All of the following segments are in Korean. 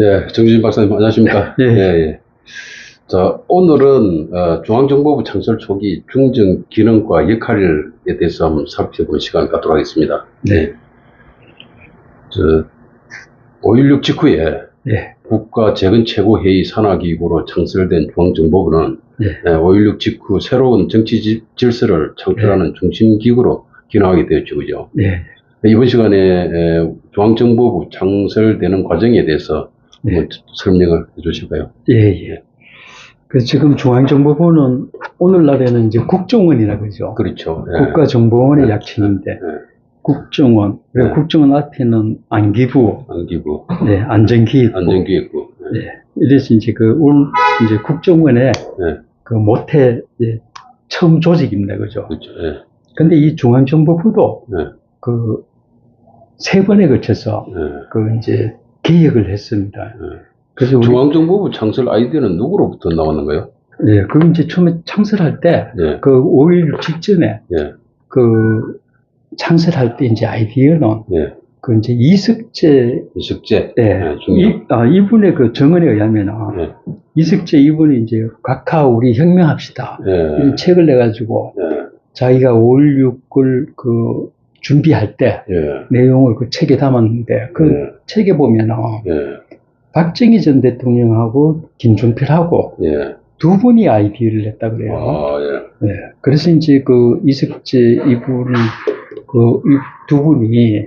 예, 정주진 박사님 안녕하십니까? 예. 예. 자, 오늘은 어, 중앙정보부 창설 초기 중정 기능과 역할에 대해서 한번 살펴보는 시간을 갖도록 하겠습니다. 네. 저, 5.16 직후에 예. 국가 재건 최고회의 산하기구로 창설된 중앙정보부는 예. 5.16 직후 새로운 정치 지- 질서를 창출하는 중심기구로 기능하게 되었죠, 그죠? 네. 이번 시간에 에, 중앙정보부 창설되는 과정에 대해서 네. 설명을 해주실까요? 예, 예. 그 지금 중앙정보부는 오늘날에는 이제 국정원이라 그러죠. 그렇죠. 예. 국가정보원의 네. 약칭인데 예. 국정원. 그리고 네. 국정원 앞에는 안기부, 안기부, 네, 안전기획부. 안전기획부. 예. 네. 이래서 이제 그 올, 이제 국정원의 네. 그 모태 처음 조직입니다. 그죠? 그렇죠. 예. 근데 이 중앙정보부도 네. 그세 번에 걸쳐서 예. 그 이제 개혁을 했습니다. 예. 그래서 중앙정보부 창설 아이디어는 누구로부터 나왔는가요? 예, 그 이제 처음에 창설할 때, 예. 그 5.16 직전에, 예. 그, 창설할 때 이제 아이디어는, 예. 그 이제 이석재, 이식재. 예, 예, 이, 중요. 아, 이분의 그 정언에 의하면, 예. 이석재 이분이 이제 각하 우리 혁명합시다. 예. 이런 책을 내가지고, 예. 자기가 5.16을 그, 준비할 때, 예. 내용을 그 책에 담았는데, 그 예. 책에 보면은, 예. 박정희 전 대통령하고 김종필하고 예. 두 분이 아이디어를 냈다 그래요. 아, 예. 네. 그래서 이제 그 이석재 이분, 그두 분이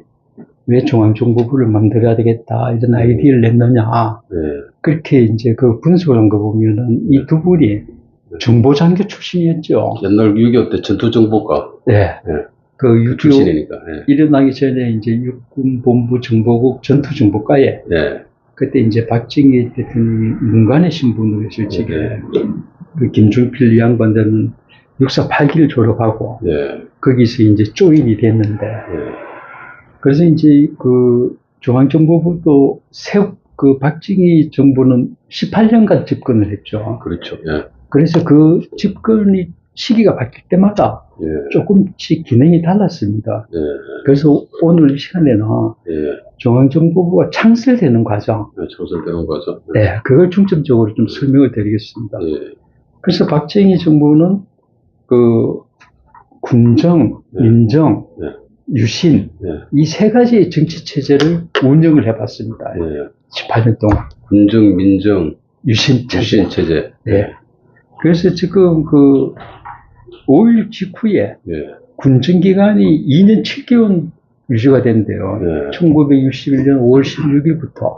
왜 중앙정보부를 만들어야 되겠다, 이런 아이디어를 냈느냐. 예. 그렇게 이제 그 분석을 한 거 보면은 이 두 분이 정보장교 출신이었죠. 옛날 6.25 때 전투정보과 네. 그 육교 출신이니까. 예. 일어나기 전에 이제 육군 본부 정보국 전투 정보과에 예. 그때 이제 박정희 대통령이 문관의 신분으로 실직에 네. 그 김종필 이 양반들은 육사 8기를 졸업하고 예. 거기서 이제 조인이 됐는데 예. 그래서 이제 그 중앙정보부도 새, 그 박정희 정부는 18년간 집권을 했죠. 그렇죠. 예. 그래서 그 집권이 시기가 바뀔 때마다 예. 조금씩 기능이 달랐습니다. 예. 그래서 오늘 이 시간에는 예. 중앙정보부가 창설되는 과정, 예. 창설되는 거죠. 네, 그걸 중점적으로 좀 설명을 드리겠습니다. 예. 그래서 박정희 정부는 그 군정, 네. 민정, 네. 유신 예. 이 세 가지의 정치 체제를 운영을 해봤습니다. 예. 18년 동안 군정, 민정, 유신 체제. 유신 체제. 네. 그래서 지금 그 5.16 직후에 예. 군정 기간이 2년 7개월 유지가 된대요. 예. 1961년 5월 16일부터